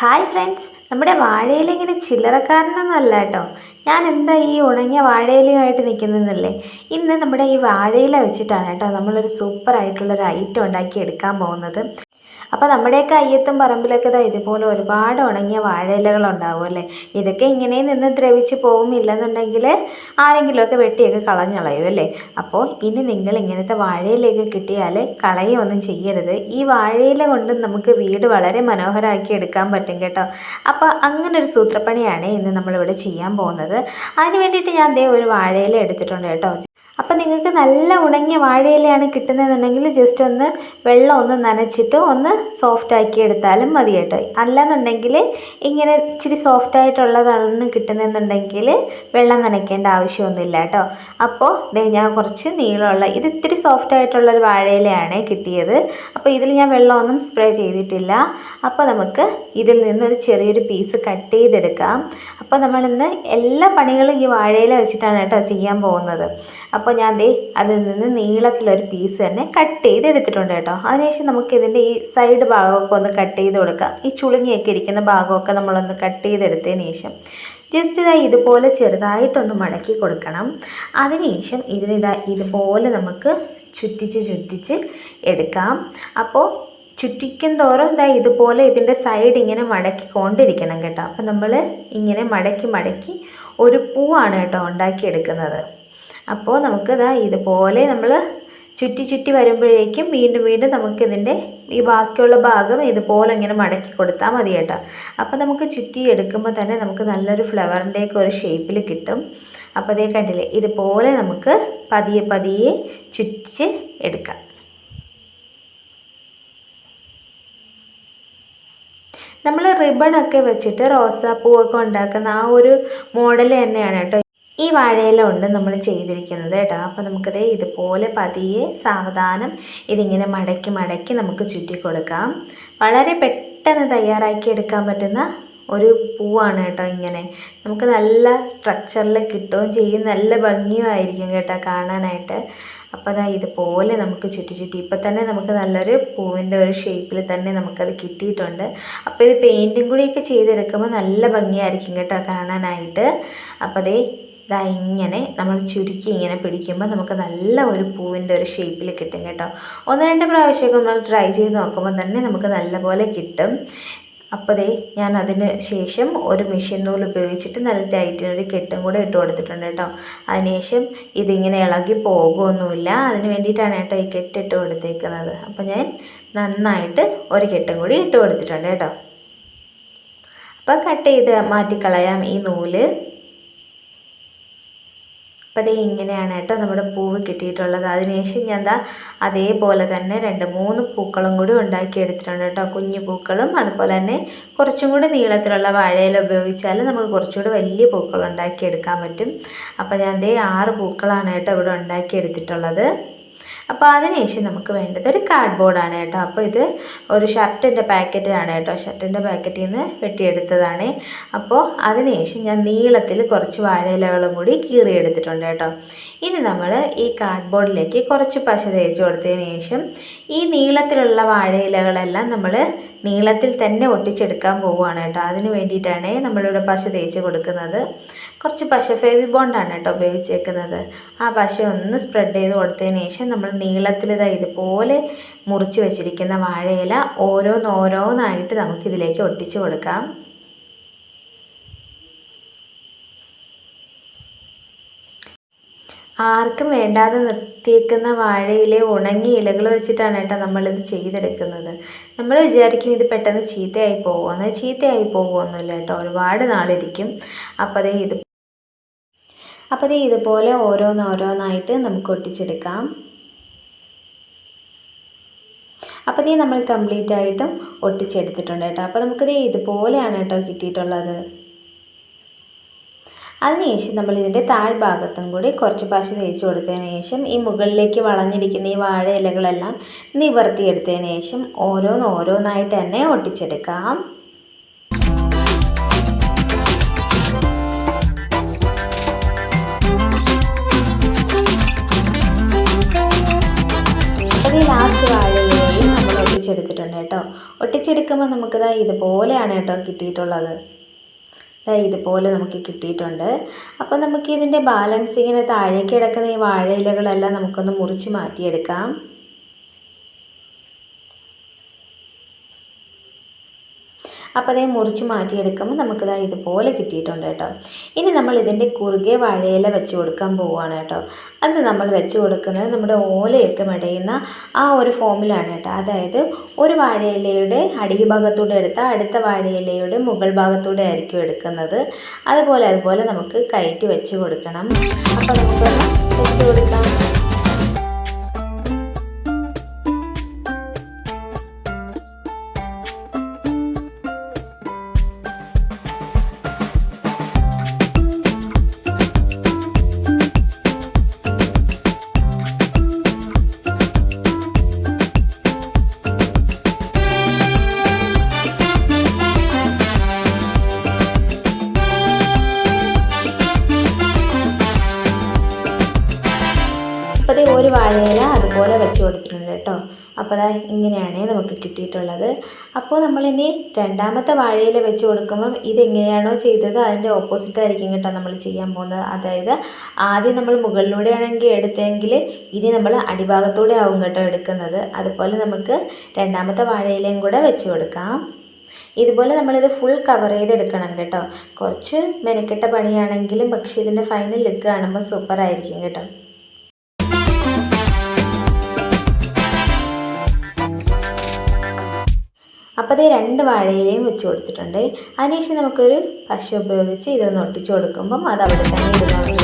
Hi friends. നമ്മുടെ വാഴയില ഇങ്ങനെ ചില്ലറക്കാരനൊന്നും അല്ല കേട്ടോ. ഞാൻ എന്താ ഈ ഉണങ്ങിയ വാഴയിലയുമായിട്ട് നിൽക്കുന്നതെന്നല്ലേ ഇന്ന് നമ്മുടെ ഈ വാഴയില വെച്ചിട്ടാണ് കേട്ടോ നമ്മളൊരു സൂപ്പറായിട്ടുള്ളൊരു ഐറ്റം ഉണ്ടാക്കി എടുക്കാൻ പോകുന്നത്. അപ്പോൾ നമ്മുടെയൊക്കെ അയ്യത്തും പറമ്പിലൊക്കെ ഇതാ ഇതുപോലെ ഒരുപാട് ഉണങ്ങിയ വാഴയിലകൾ ഉണ്ടാവും അല്ലേ? ഇതൊക്കെ ഇങ്ങനെ നിന്ന് ദ്രവിച്ച് പോകുമില്ലെന്നുണ്ടെങ്കിൽ ആരെങ്കിലുമൊക്കെ വെട്ടിയൊക്കെ കളഞ്ഞളയും അല്ലേ? അപ്പോൾ ഇനി നിങ്ങൾ ഇങ്ങനത്തെ വാഴയിലയൊക്കെ കിട്ടിയാൽ കളയൊന്നും ചെയ്യരുത്. ഈ വാഴയില കൊണ്ട് നമുക്ക് വീട് വളരെ മനോഹരമാക്കി എടുക്കാൻ പറ്റും കേട്ടോ. അപ്പോൾ അങ്ങനെ ഒരു സൂത്രപ്പണിയാണ് ഇന്ന് നമ്മളിവിടെ ചെയ്യാൻ പോകുന്നത്. അതിന് വേണ്ടിയിട്ട് ഞാൻ ദേ ഒരു വാഴയില എടുത്തിട്ടുണ്ട് കേട്ടോ. അപ്പം നിങ്ങൾക്ക് നല്ല ഉണങ്ങിയ വാഴയിലയാണ് കിട്ടുന്നതെന്നുണ്ടെങ്കിൽ ജസ്റ്റ് ഒന്ന് വെള്ളം ഒന്ന് നനച്ചിട്ട് ഒന്ന് സോഫ്റ്റ് ആക്കി എടുത്താലും മതി കേട്ടോ. അല്ലാന്നുണ്ടെങ്കിൽ ഇങ്ങനെ ഇച്ചിരി സോഫ്റ്റ് ആയിട്ടുള്ളതാണ് കിട്ടുന്നതെന്നുണ്ടെങ്കിൽ വെള്ളം നനയ്ക്കേണ്ട ആവശ്യമൊന്നുമില്ല കേട്ടോ. അപ്പോൾ ദേ ഞാൻ കുറച്ച് നീളമുള്ള ഇത് ഇത്തിരി സോഫ്റ്റ് ആയിട്ടുള്ളൊരു വാഴയിലയാണ് കിട്ടിയത്. അപ്പോൾ ഇതിൽ ഞാൻ വെള്ളമൊന്നും സ്പ്രേ ചെയ്തിട്ടില്ല. അപ്പോൾ നമുക്ക് ഇതിൽ നിന്നൊരു ചെറിയൊരു പീസ് കട്ട് ചെയ്തെടുക്കാം. അപ്പോൾ നമ്മളിന്ന് എല്ലാ പണികളും ഈ വാഴയില വെച്ചിട്ടാണ് കേട്ടോ ചെയ്യാൻ പോകുന്നത്. അപ്പോൾ ഞാൻ ദേ അതിൽ നിന്ന് നീളത്തിലൊരു പീസ് തന്നെ കട്ട് ചെയ്ത് എടുത്തിട്ടുണ്ട് കേട്ടോ. അതിനുശേഷം നമുക്ക് ഇതിന്റെ ഈ സൈഡ് ഭാഗമൊക്കെ ഒന്ന് കട്ട് ചെയ്ത് കൊടുക്കാം. ഈ ചുളുങ്ങിയൊക്കെ ഇരിക്കുന്ന ഭാഗമൊക്കെ നമ്മളൊന്ന് കട്ട് ചെയ്തെടുത്തതിന് ശേഷം ജസ്റ്റ് ഇതാ ഇതുപോലെ ചെറുതായിട്ടൊന്ന് മടക്കി കൊടുക്കണം. അതിനുശേഷം ഇതിനിതാ ഇതുപോലെ നമുക്ക് ചുറ്റിച്ച് ചുറ്റിച്ച് എടുക്കാം. അപ്പോൾ ചുറ്റിക്കും തോറും ഇതാ ഇതുപോലെ ഇതിന്റെ സൈഡ് ഇങ്ങനെ മടക്കി കൊണ്ടിരിക്കണം കേട്ടോ. അപ്പം നമ്മൾ ഇങ്ങനെ മടക്കി മടക്കി ഒരു പൂവാണ് കേട്ടോ ഉണ്ടാക്കിയെടുക്കുന്നത്. അപ്പോൾ നമുക്ക് ഇതാ ഇതുപോലെ നമ്മൾ ചുറ്റി ചുറ്റി വരുമ്പോഴേക്കും വീണ്ടും വീണ്ടും നമുക്കിതിന്റെ ഈ ബാക്കിയുള്ള ഭാഗം ഇതുപോലെ ഇങ്ങനെ മടക്കി കൊടുത്താൽ മതി കേട്ടോ. അപ്പോൾ നമുക്ക് ചുറ്റി എടുക്കുമ്പോൾ തന്നെ നമുക്ക് നല്ലൊരു ഫ്ലവറിന്റെയൊക്കെ ഒരു ഷേപ്പിൽ കിട്ടും. അപ്പോൾ അതേ കണ്ടില്ലേ ഇതുപോലെ നമുക്ക് പതിയെ പതിയെ ചുറ്റിച്ച് എടുക്കാം. നമ്മൾ റിബണൊക്കെ വെച്ചിട്ട് റോസാപ്പൂവൊക്കെ ഉണ്ടാക്കുന്ന ആ ഒരു മോഡൽ തന്നെയാണ് കേട്ടോ ഈ വാഴയില നമ്മൾ ചെയ്തിരിക്കുന്നത് കേട്ടോ. അപ്പോൾ നമുക്കത് ഇതുപോലെ പതിയെ സാവധാനം ഇതിങ്ങനെ മടക്കി മടക്കി നമുക്ക് ചുറ്റി കൊടുക്കാം. വളരെ പെട്ടെന്ന് തയ്യാറാക്കി എടുക്കാൻ പറ്റുന്ന ഒരു പൂവാണ് കേട്ടോ ഇങ്ങനെ. നമുക്ക് നല്ല സ്ട്രക്ചറിൽ കിട്ടുകയും ചെയ്യും. നല്ല ഭംഗിയുമായിരിക്കും കേട്ടോ കാണാനായിട്ട്. അപ്പോൾ അതാ ഇതുപോലെ നമുക്ക് ചുറ്റി ചുറ്റി. ഇപ്പം തന്നെ നമുക്ക് നല്ലൊരു പൂവിന്റെ ഒരു ഷേപ്പിൽ തന്നെ നമുക്കത് കിട്ടിയിട്ടുണ്ട്. അപ്പോൾ ഇത് പെയിന്റും കൂടിയൊക്കെ ചെയ്തെടുക്കുമ്പോൾ നല്ല ഭംഗിയായിരിക്കും കേട്ടോ കാണാനായിട്ട്. അപ്പോൾ അതേ ഇതാ ഇങ്ങനെ നമ്മൾ ചുരുക്കി ഇങ്ങനെ പിടിക്കുമ്പോൾ നമുക്ക് നല്ല ഒരു പൂവിന്റെ ഒരു ഷേപ്പിൽ കിട്ടും കേട്ടോ. ഒന്ന് രണ്ട് പ്രാവശ്യമൊക്കെ നമ്മൾ ട്രൈ ചെയ്ത് നോക്കുമ്പോൾ തന്നെ നമുക്ക് നല്ലപോലെ കിട്ടും. അപ്പോൾ ദേ ഞാൻ അതിന് ശേഷം ഒരു മെഷീൻ നൂൽ ഉപയോഗിച്ചിട്ട് നല്ല ടൈറ്റിനൊരു കെട്ടും കൂടെ ഇട്ട് കൊടുത്തിട്ടുണ്ട് കേട്ടോ. അതിനുശേഷം ഇതിങ്ങനെ ഇളകി പോകുമൊന്നുമില്ല അതിന് വേണ്ടിയിട്ടാണ് കേട്ടോ ഈ കെട്ടിട്ട് കൊടുത്തേക്കുന്നത്. അപ്പോൾ ഞാൻ നന്നായിട്ട് ഒരു കെട്ടും കൂടി ഇട്ട് കൊടുത്തിട്ടുണ്ട് കേട്ടോ. അപ്പോൾ കട്ട് ചെയ്ത് മാറ്റിക്കളയാം ഈ നൂൽ. അപ്പോൾ അതേ ഇങ്ങനെയാണ് കേട്ടോ നമ്മുടെ പൂവ് കിട്ടിയിട്ടുള്ളത്. അതിനുശേഷം ഞാൻ എന്താ അതേപോലെ തന്നെ രണ്ട് മൂന്ന് പൂക്കളും കൂടി ഉണ്ടാക്കി എടുത്തിട്ടുണ്ട് കേട്ടോ. കുഞ്ഞു പൂക്കളും അതുപോലെ തന്നെ കുറച്ചും കൂടി നീളത്തിലുള്ള വാഴയില ഉപയോഗിച്ചാൽ നമുക്ക് കുറച്ചുകൂടി വലിയ പൂക്കൾ ഉണ്ടാക്കിയെടുക്കാൻ പറ്റും. അപ്പോൾ ഞാൻ ദേ ആറ് പൂക്കളാണ് കേട്ടോ ഇവിടെ ഉണ്ടാക്കി എടുത്തിട്ടുള്ളത്. അപ്പോൾ അതിനുശേഷം നമുക്ക് വേണ്ടത് ഒരു കാർഡ്ബോർഡാണ് കേട്ടോ. അപ്പോൾ ഇത് ഒരു ഷർട്ടിന്റെ പാക്കറ്റാണ് കേട്ടോ. ഷർട്ടിന്റെ പാക്കറ്റിൽ നിന്ന് വെട്ടിയെടുത്തതാണ്. അപ്പോൾ അതിനുശേഷം ഞാൻ നീളത്തിൽ കുറച്ച് വാഴയിലകളും കൂടി കീറിയെടുത്തിട്ടുണ്ട് കേട്ടോ. ഇനി നമ്മൾ ഈ കാർഡ്ബോർഡിലേക്ക് കുറച്ച് പശ തേച്ച് കൊടുത്തതിന് ശേഷം ഈ നീളത്തിലുള്ള വാഴയിലകളെല്ലാം നമ്മൾ നീളത്തിൽ തന്നെ ഒട്ടിച്ചെടുക്കാൻ പോവുകയാണ് കേട്ടോ. അതിന് വേണ്ടിയിട്ടാണ് നമ്മളിവിടെ പശ തേച്ച് കൊടുക്കുന്നത്. കുറച്ച് പശ ഫേവി ബോണ്ടാണ് കേട്ടോ ഉപയോഗിച്ചേക്കുന്നത്. ആ പശ ഒന്ന് സ്പ്രെഡ് ചെയ്ത് കൊടുത്തതിന് ശേഷം നമ്മൾ നീളത്തിൽ ഇതാ ഇതുപോലെ മുറിച്ച് വെച്ചിരിക്കുന്ന വാഴയില ഓരോന്നോരോന്നായിട്ട് നമുക്കിതിലേക്ക് ഒട്ടിച്ച് കൊടുക്കാം. ആർക്കും വേണ്ടാതെ നിർത്തിയേക്കുന്ന വാഴയിലെ ഉണങ്ങിയ ഇലകൾ വെച്ചിട്ടാണ് കേട്ടോ നമ്മളിത് ചെയ്തെടുക്കുന്നത്. നമ്മൾ വിചാരിക്കും ഇത് പെട്ടെന്ന് ചീത്തയായി പോകുമെന്ന് ചീത്തയായി പോകുമൊന്നുമില്ല കേട്ടോ. ഒരുപാട് നാളിരിക്കും. അപ്പോൾ അതേ ഇത് അപ്പോൾ ഇത് ഇതുപോലെ ഓരോന്നോരോന്നായിട്ട് നമുക്ക് ഒട്ടിച്ചെടുക്കാം. അപ്പോൾ ഇത് നമ്മൾ കംപ്ലീറ്റ് ആയിട്ടും ഒട്ടിച്ചെടുത്തിട്ടുണ്ട് കേട്ടോ. അപ്പോൾ നമുക്കിത് ഇതുപോലെയാണ് കേട്ടോ കിട്ടിയിട്ടുള്ളത്. അതിനുശേഷം നമ്മൾ ഇതിന്റെ താഴ്ഭാഗത്തും കൂടി കുറച്ച് പശ തേച്ച് കൊടുത്തതിന് ശേഷം ഈ മുകളിലേക്ക് വളഞ്ഞിരിക്കുന്ന ഈ വാഴ ഇലകളെല്ലാം നിവർത്തിയെടുത്തതിന് ശേഷം ഓരോന്നോരോന്നായിട്ട് തന്നെ ഒട്ടിച്ചെടുക്കാം. ഒട്ടിച്ചെടുക്കുമ്പോൾ നമുക്കിതാ ഇതുപോലെയാണ് കേട്ടോ കിട്ടിയിട്ടുള്ളത്. ഇതുപോലെ നമുക്ക് കിട്ടിയിട്ടുണ്ട്. അപ്പോൾ നമുക്ക് ഇതിന്റെ ബാലൻസ് ഇങ്ങനെ താഴേക്ക് കിടക്കുന്ന ഈ വാഴയിലകളെല്ലാം നമുക്കൊന്ന് മുറിച്ച് മാറ്റിയെടുക്കാം. അപ്പോൾ അതേ മുറിച്ച് മാറ്റിയെടുക്കുമ്പോൾ നമുക്കിതാ ഇതുപോലെ കിട്ടിയിട്ടുണ്ട് കേട്ടോ. ഇനി നമ്മൾ ഇതിന്റെ കുറുകെ വാഴയില വെച്ച് കൊടുക്കാൻ പോവുകയാണ് കേട്ടോ. അത് നമ്മൾ വെച്ച് കൊടുക്കുന്നത് നമ്മുടെ ഓലയൊക്കെ മെടയുന്ന ആ ഒരു ഫോമിലാണ് കേട്ടോ. അതായത് ഒരു വാഴയിലയുടെ അടിഭാഗത്തൂടെ എടുത്താൽ അടുത്ത വാഴയിലയുടെ മുകൾ ഭാഗത്തൂടെ ആയിരിക്കും എടുക്കുന്നത്. അതുപോലെ അതുപോലെ നമുക്ക് കയറ്റി വെച്ച് കൊടുക്കണം. അപ്പോൾ നമുക്കൊന്ന് വെച്ച് കൊടുക്കാം. അപ്പോൾ ഒരു വാഴയില അതുപോലെ വെച്ച് കൊടുത്തിട്ടുണ്ട് കേട്ടോ. അപ്പോൾ അതാ ഇങ്ങനെയാണ് നമുക്ക് കിട്ടിയിട്ടുള്ളത്. അപ്പോൾ നമ്മളിനി രണ്ടാമത്തെ വാഴയില വെച്ച് കൊടുക്കുമ്പം ഇതെങ്ങനെയാണോ ചെയ്തത്? അതിന്റെ ഓപ്പോസിറ്റ് ആയിരിക്കും കേട്ടോ നമ്മൾ ചെയ്യാൻ പോകുന്നത്. അതായത് ആദ്യം നമ്മൾ മുകളിലൂടെ ആണെങ്കിൽ എടുത്തെങ്കിൽ ഇനി നമ്മൾ അടിഭാഗത്തൂടെ ആവും കേട്ടോ എടുക്കുന്നത്. അതുപോലെ നമുക്ക് രണ്ടാമത്തെ വാഴയിലയും കൂടെ വെച്ച് കൊടുക്കാം. ഇതുപോലെ നമ്മളിത് ഫുൾ കവർ ചെയ്തെടുക്കണം കേട്ടോ. കുറച്ച് മെനക്കെട്ട പണിയാണെങ്കിലും പക്ഷേ ഇതിന്റെ ഫൈനൽ ലുക്ക് കാണുമ്പോൾ സൂപ്പറായിരിക്കും കേട്ടോ. അപ്പോൾ ഇത് രണ്ട് വാഴയിലയും വെച്ച് കൊടുത്തിട്ടുണ്ട്. അതിനുശേഷം നമുക്കൊരു പശ ഉപയോഗിച്ച് ഇതൊന്ന് ഒട്ടിച്ചു കൊടുക്കുമ്പം അത് അവിടെ തന്നെ ഇരുന്നോളും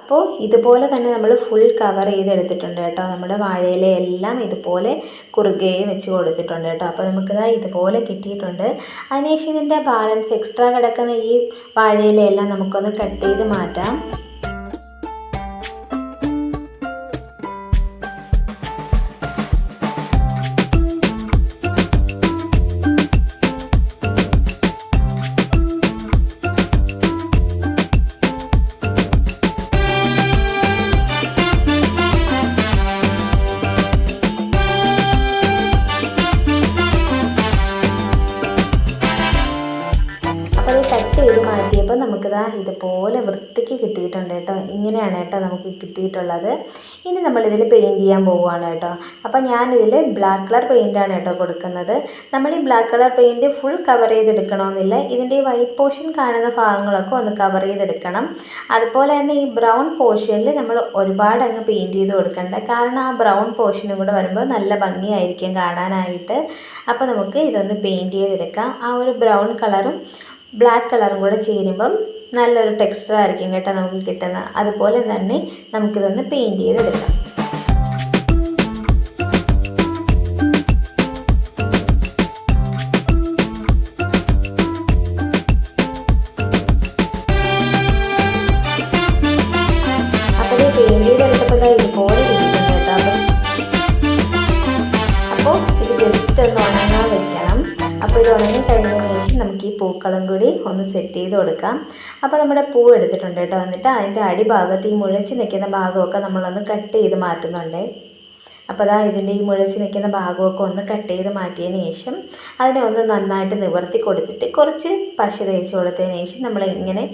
അപ്പോൾ ഇതുപോലെ തന്നെ നമ്മൾ ഫുൾ കവർ ചെയ്തെടുത്തിട്ടുണ്ട് കേട്ടോ. നമ്മുടെ വാഴയിലയെല്ലാം ഇതുപോലെ കുറുകെ വെച്ച് കൊടുത്തിട്ടുണ്ട് കേട്ടോ. അപ്പോൾ നമുക്കിതാ ഇതുപോലെ കിട്ടിയിട്ടുണ്ട്. അതിനുശേഷം ഇതിന്റെ ബാലൻസ് എക്സ്ട്രാ കിടക്കുന്ന ഈ വാഴയിലെല്ലാം നമുക്കൊന്ന് കട്ട് ചെയ്ത് മാറ്റാം. നമുക്കിതാ ഇതുപോലെ വൃത്തിക്ക് കിട്ടിയിട്ടുണ്ട് കേട്ടോ. ഇങ്ങനെയാണ് കേട്ടോ നമുക്ക് കിട്ടിയിട്ടുള്ളത്. ഇനി നമ്മളിതിൽ പെയിന്റ് ചെയ്യാൻ പോവുകയാണ് കേട്ടോ. അപ്പോൾ ഞാനിതിൽ ബ്ലാക്ക് കളർ പെയിന്റാണ് കേട്ടോ കൊടുക്കുന്നത്. നമ്മൾ ഈ black colour paint full cover ചെയ്തെടുക്കണമെന്നില്ല. ഇതിന്റെ ഈ വൈറ്റ് പോർഷൻ കാണുന്ന ഭാഗങ്ങളൊക്കെ ഒന്ന് കവർ ചെയ്തെടുക്കണം. അതുപോലെ തന്നെ ഈ ബ്രൗൺ പോർഷനിൽ നമ്മൾ ഒരുപാട് അങ്ങ് പെയിന്റ് ചെയ്ത് കൊടുക്കണ്ട. കാരണം ആ ബ്രൗൺ പോർഷനും കൂടെ വരുമ്പോൾ നല്ല ഭംഗിയായിരിക്കും കാണാനായിട്ട്. അപ്പോൾ നമുക്ക് ഇതൊന്ന് പെയിന്റ് ചെയ്തെടുക്കാം. ആ ഒരു ബ്രൗൺ കളറും ബ്ലാക്ക് കളറും കൂടെ ചേരുമ്പം നല്ലൊരു ടെക്സ്റ്റർ ആയിരിക്കും കേട്ടോ നമുക്ക് കിട്ടുന്നത്. അതുപോലെ തന്നെ നമുക്കിതൊന്ന് പെയിന്റ് ചെയ്തെടുക്കാം. ചെയ്ത് കൊടുക്കാം. അപ്പോൾ നമ്മുടെ പൂ എടുത്തിട്ടുണ്ട് കേട്ടോ. എന്നിട്ട് അതിന്റെ അടിഭാഗത്ത് ഈ മുഴച്ച് നിൽക്കുന്ന ഭാഗമൊക്കെ നമ്മളൊന്ന് കട്ട് ചെയ്ത് മാറ്റുന്നുണ്ട്. അപ്പോൾ അതാ ഇതിന്റെ ഈ മുഴച്ച് നിൽക്കുന്ന ഭാഗമൊക്കെ ഒന്ന് കട്ട് ചെയ്ത് മാറ്റിയതിന് ശേഷം അതിനെ ഒന്ന് നന്നായിട്ട് നിവർത്തി കൊടുത്തിട്ട് കുറച്ച് പശ തേച്ച് കൊടുത്തതിന് ശേഷം നമ്മൾ ഇങ്ങനെ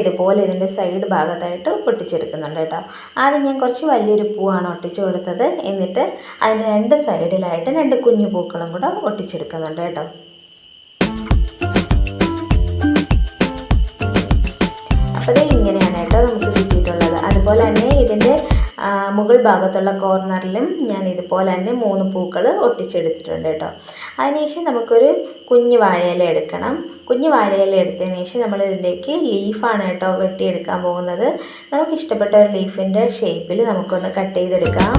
ഇതുപോലെ ഇതിന്റെ സൈഡ് ഭാഗത്തായിട്ട് ഒട്ടിച്ചെടുക്കുന്നുണ്ട് കേട്ടോ. ആദ്യം ഞാൻ കുറച്ച് വലിയൊരു പൂവാണ് ഒട്ടിച്ച് കൊടുത്തത്. എന്നിട്ട് അതിന്റെ രണ്ട് സൈഡിലായിട്ട് രണ്ട് കുഞ്ഞു പൂക്കളും കൂടെ ഒട്ടിച്ചെടുക്കുന്നുണ്ട് കേട്ടോ. അപ്പോൾ ഇങ്ങനെയാണ് കേട്ടോ നമുക്ക് കിട്ടിയിട്ടുള്ളത്. അതുപോലെ തന്നെ ഇതിന്റെ മുകൾ ഭാഗത്തുള്ള കോർണറിലും ഞാൻ ഇതുപോലെ തന്നെ മൂന്ന് പൂക്കൾ ഒട്ടിച്ചെടുത്തിട്ടുണ്ട് കേട്ടോ. അതിനുശേഷം നമുക്കൊരു കുഞ്ഞു വാഴയില എടുക്കണം. കുഞ്ഞു വാഴയില എടുത്തതിന് ശേഷം നമ്മൾ ഇതിലേക്ക് ലീഫാണ് കേട്ടോ വെട്ടിയെടുക്കാൻ പോകുന്നത്. നമുക്ക് ഇഷ്ടപ്പെട്ട ഒരു ലീഫിന്റെ ഷേപ്പിൽ നമുക്കൊന്ന് കട്ട് ചെയ്തെടുക്കാം.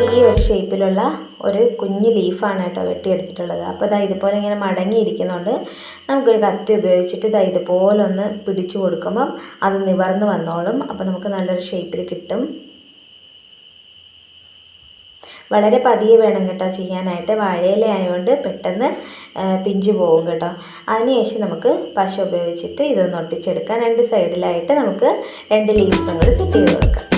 ഈ ഒരു ഷേപ്പിലുള്ള ഒരു കുഞ്ഞ് ലീഫാണ് കേട്ടോ വെട്ടിയെടുത്തിട്ടുള്ളത്. അപ്പോൾ ഇതാ ഇതുപോലെ ഇങ്ങനെ മടങ്ങിയിരിക്കുന്നുണ്ട്. നമുക്കൊരു കത്തി ഉപയോഗിച്ചിട്ട് ഇതാ ഇതുപോലെ ഒന്ന് പിടിച്ചു കൊടുക്കുമ്പം അത് നിവർന്ന് വന്നോളും. അപ്പോൾ നമുക്ക് നല്ലൊരു ഷേപ്പിൽ കിട്ടും. വളരെ പതിയെ വേണം കേട്ടോ ചെയ്യാനായിട്ട്. വാഴയില ആയതുകൊണ്ട് പെട്ടെന്ന് പിഞ്ചു പോകും കേട്ടോ. അതിനുശേഷം നമുക്ക് പശ ഉപയോഗിച്ചിട്ട് ഇതൊന്ന് ഒട്ടിച്ചെടുക്കാം. രണ്ട് സൈഡിലായിട്ട് നമുക്ക് രണ്ട് ലീവ്സും കൂടി സെറ്റ് ചെയ്ത് കൊടുക്കാം.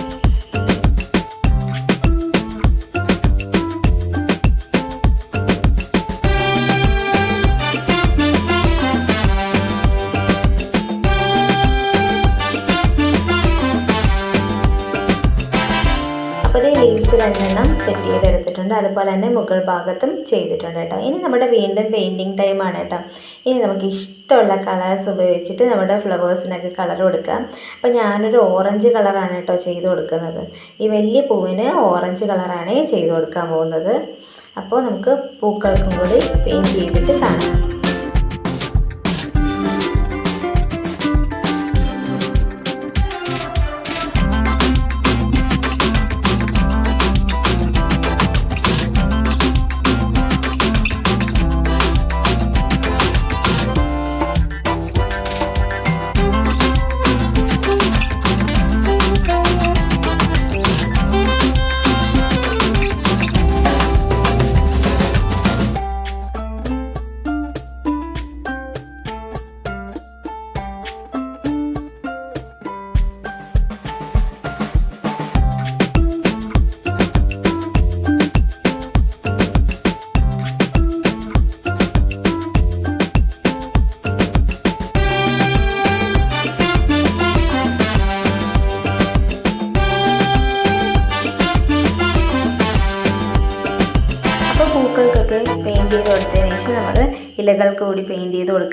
ചെയ്തെടുത്തിട്ടുണ്ട് അതുപോലെ തന്നെ മുകൾ ഭാഗത്തും ചെയ്തിട്ടുണ്ട് കേട്ടോ. ഇനി നമ്മുടെ വീണ്ടും പെയിന്റിങ് ടൈമാണ് കേട്ടോ. ഇനി നമുക്ക് ഇഷ്ടമുള്ള കളേഴ്സ് ഉപയോഗിച്ചിട്ട് നമ്മുടെ ഫ്ലവേഴ്സിനൊക്കെ കളർ കൊടുക്കാം. അപ്പോൾ ഞാനൊരു ഓറഞ്ച് കളറാണ് കേട്ടോ ചെയ്ത് കൊടുക്കുന്നത്. ഈ വലിയ പൂവിന് ഓറഞ്ച് കളറാണ് ചെയ്ത് കൊടുക്കാൻ പോകുന്നത്. അപ്പോൾ നമുക്ക് പൂക്കൾക്കും കൂടി പെയിന്റ് ചെയ്തിട്ട് കാണാം.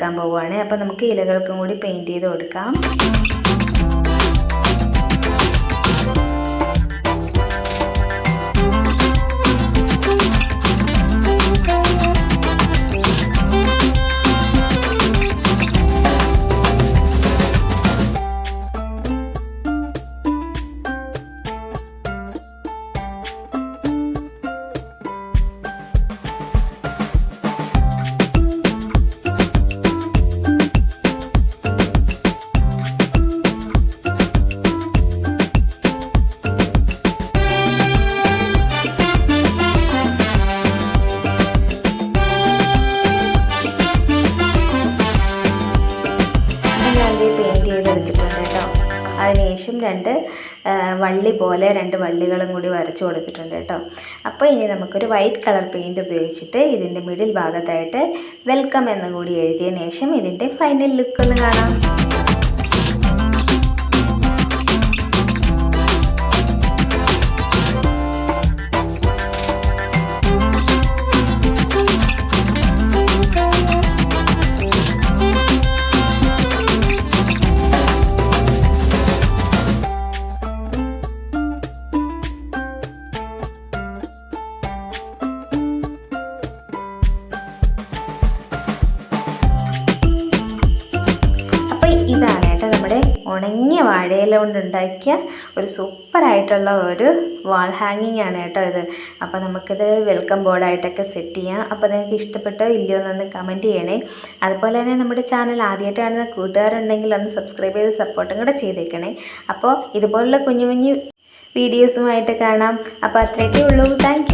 കൊടുക്കാൻ പോവുകയാണ്. അപ്പോൾ നമുക്ക് ഇലകൾക്കും കൂടി പെയിന്റ് ചെയ്ത് കൊടുക്കാം. വള്ളി പോലെ രണ്ട് വള്ളികളും കൂടി വരച്ചു കൊടുത്തിട്ടുണ്ട് കേട്ടോ. അപ്പോൾ ഇനി നമുക്കൊരു വൈറ്റ് കളർ പെയിന്റ് ഉപയോഗിച്ചിട്ട് ഇതിന്റെ മിഡിൽ ഭാഗത്തായിട്ട് വെൽക്കം എന്ന് കൂടി എഴുതിയതിന് ശേഷം ഇതിന്റെ ഫൈനൽ ലുക്ക് ഒന്ന് കാണാം. വാഴയില കൊണ്ട് ഉണ്ടാക്കിയ ഒരു സൂപ്പറായിട്ടുള്ള ഒരു വാൾ ഹാങ്ങിങ് ആണ് കേട്ടോ ഇത്. അപ്പോൾ നമുക്കിത് വെൽക്കം ബോർഡായിട്ടൊക്കെ സെറ്റ് ചെയ്യാം. അപ്പോൾ നിങ്ങൾക്ക് ഇഷ്ടപ്പെട്ടോ ഇല്ലയോ എന്നൊന്ന് കമന്റ് ചെയ്യണേ. അതുപോലെ തന്നെ നമ്മുടെ ചാനൽ ആദ്യമായിട്ട് കാണുന്ന കൂട്ടുകാരുണ്ടെങ്കിൽ ഒന്ന് സബ്സ്ക്രൈബ് ചെയ്ത് സപ്പോർട്ടും കൂടെ ചെയ്തേക്കണേ. അപ്പോൾ ഇതുപോലുള്ള കുഞ്ഞു കുഞ്ഞു വീഡിയോസുമായിട്ട് കാണാം. അപ്പോൾ അത്രയൊക്കെ ഉള്ളൂ. താങ്ക്